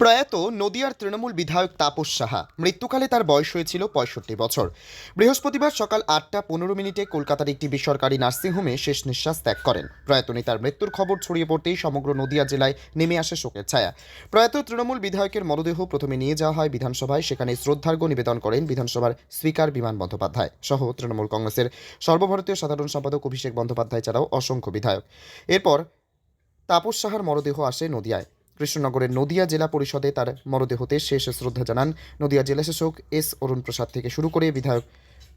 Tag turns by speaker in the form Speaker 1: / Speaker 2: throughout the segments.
Speaker 1: প্রয়াত নদিয়ার তৃণমূল বিধায়ক তাপস সাহা মৃত্যুকালে তার বয়স হয়েছিল পঁয়ষট্টি বছর। বৃহস্পতিবার সকাল আটটা পনেরো মিনিটে কলকাতার একটি বেসরকারি নার্সিংহোমে শেষ নিঃশ্বাস ত্যাগ করেন। প্রয়াত নেতার মৃত্যুর খবর ছড়িয়ে পড়তেই সমগ্র নদিয়া জেলায় নেমে আসে শোকের ছায়া। প্রয়াত তৃণমূল বিধায়কের মরদেহ প্রথমে নিয়ে যাওয়া হয় বিধানসভায়, সেখানে শ্রদ্ধার্ঘ্য নিবেদন করেন বিধানসভার স্পিকার বিমান বন্দ্যোপাধ্যায় সহ তৃণমূল কংগ্রেসের সর্বভারতীয় সাধারণ সম্পাদক অভিষেক বন্দ্যোপাধ্যায় ছাড়াও অসংখ্য বিধায়ক। এরপর তাপস সাহার মরদেহ আসে নদিয়ায়। কৃষ্ণনগরের নদিয়া জেলা পরিষদে তার মরদেহতে শেষ শ্রদ্ধা জানান নদিয়া জেলাশাসক এস অরুণ প্রসাদ থেকে শুরু করে বিধায়ক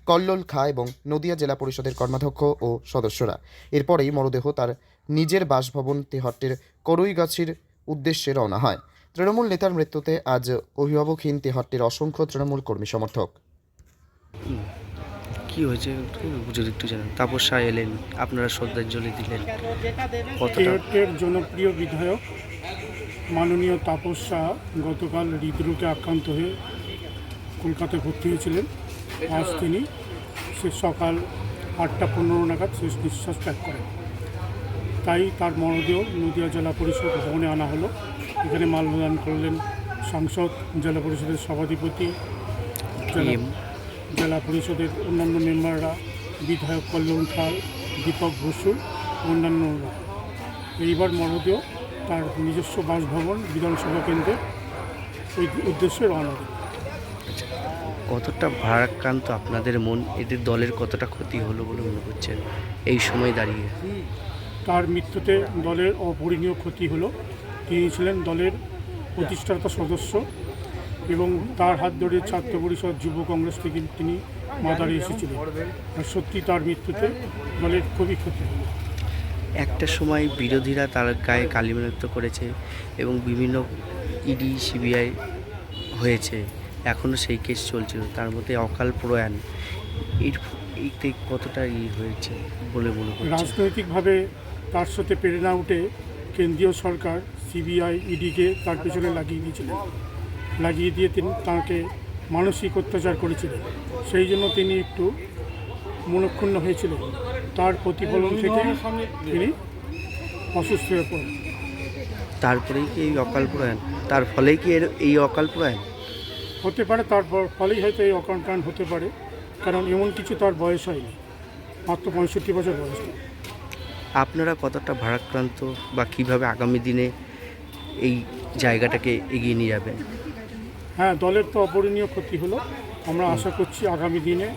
Speaker 1: কল্লোল খা এবং নদিয়া জেলা পরিষদের কর্মাধ্যক্ষ ও সদস্যরা। এরপরেই মরদেহ তার নিজের বাসভবন তেহট্টের করইগাছির উদ্দেশ্যে রওনা হয়। তৃণমূল নেতার মৃত্যুতে আজ অভিভাবকহীন তেহট্টের অসংখ্য তৃণমূল কর্মী সমর্থক।
Speaker 2: কি হয়েছে? একটু যদি একটু জানান। তাপস শাহ এলেন আপনারা শ্রদ্ধাঞ্জলি দিলেন।
Speaker 3: জনপ্রিয় বিধায়ক মাননীয় তাপস শাহ গতকাল হৃদরোগে আক্রান্ত হয়ে কলকাতায় ভর্তি হয়েছিলেন। আজ তিনি সে সকাল আটটা পনেরো নাগাদ শেষ নিঃশ্বাস ত্যাগ করেন। তাই তার মরদেহ নদিয়া জেলা পরিষদ ভবনে আনা হলো। এখানে মাল্যদান করলেন সাংসদ জেলা পরিষদের সভাধিপতি জেলা পরিষদের অন্যান্য মেম্বাররা বিধায়ক কল্যাণ খাল দীপক বসু অন্যান্যরা। এইবার মরদেহ তার নিজস্ব বাসভবন বিধানসভা কেন্দ্রে। ওই উদ্দেশ্যে রওনা দেবে
Speaker 2: কতটা ভারাক্রান্ত আপনাদের মন? এদের দলের কতটা ক্ষতি হলো বলে মনে করছেন এই সময় দাঁড়িয়ে?
Speaker 3: তার মৃত্যুতে দলের অপরিণীয় ক্ষতি হলো। তিনি ছিলেন দলের প্রতিষ্ঠাতা সদস্য এবং তার হাত ধরে ছাত্র পরিষদ যুব কংগ্রেস থেকে তিনি মাদারে এসেছিলেন। আর সত্যি তার মৃত্যুতে দলের খুবই ক্ষতি হলো।
Speaker 2: একটা সময় বিরোধীরা তার গায়ে কালিমালিপ্ত করেছে এবং বিভিন্ন ইডি সিবিআই হয়েছে। এখনও সেই কেস চলছিল তার মধ্যে অকাল প্রয়াণ। এর এইতে কতটা ই হয়েছে বলে মনে করছেন
Speaker 3: রাজনৈতিকভাবে তার সাথে পেরে না উঠে কেন্দ্রীয় সরকার সিবিআই ইডিকে তার পেছনে লাগিয়ে দিয়েছিলেন। লাগিয়ে দিয়ে তিনি তাঁকে মানসিক অত্যাচার করেছিলেন। সেই জন্য তিনি একটু মনক্ষুণ্ণ হয়েছিলেন। তার প্রতিফলন থেকে তিনি অসুস্থ হয়ে পড়েন।
Speaker 2: তারপরেই কি এই অকাল প্রয়াণ তার ফলেই কি এর এই অকাল প্রয়াণ
Speaker 3: হতে পারে তারপর ফলেই হয়তো এই অকালপ্রাণ হতে পারে কারণ এমন কিছু তার বয়স হয়নি মাত্র পঁয়ষট্টি বছর বয়স।
Speaker 2: আপনারা কতটা ভারাক্রান্ত বা কীভাবে আগামী দিনে এই জায়গাটাকে এগিয়ে নিয়ে যাবেন?
Speaker 3: হ্যাঁ দলের তো অপরণীয় ক্ষতি হলো। আমরা আশা করছি আগামী দিনে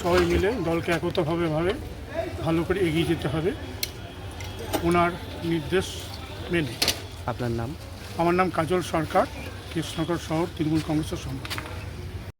Speaker 3: সবাই মিলে দলকে একতাভাবে ভাবে ভালো করে এগিয়ে যেতে হবে। ওনার নির্দেশ মেনে।
Speaker 2: আপনার নাম?
Speaker 3: আমার নাম কাজল সরকার কৃষ্ণনগর শহর তৃণমূল কংগ্রেসের সম্পাদক।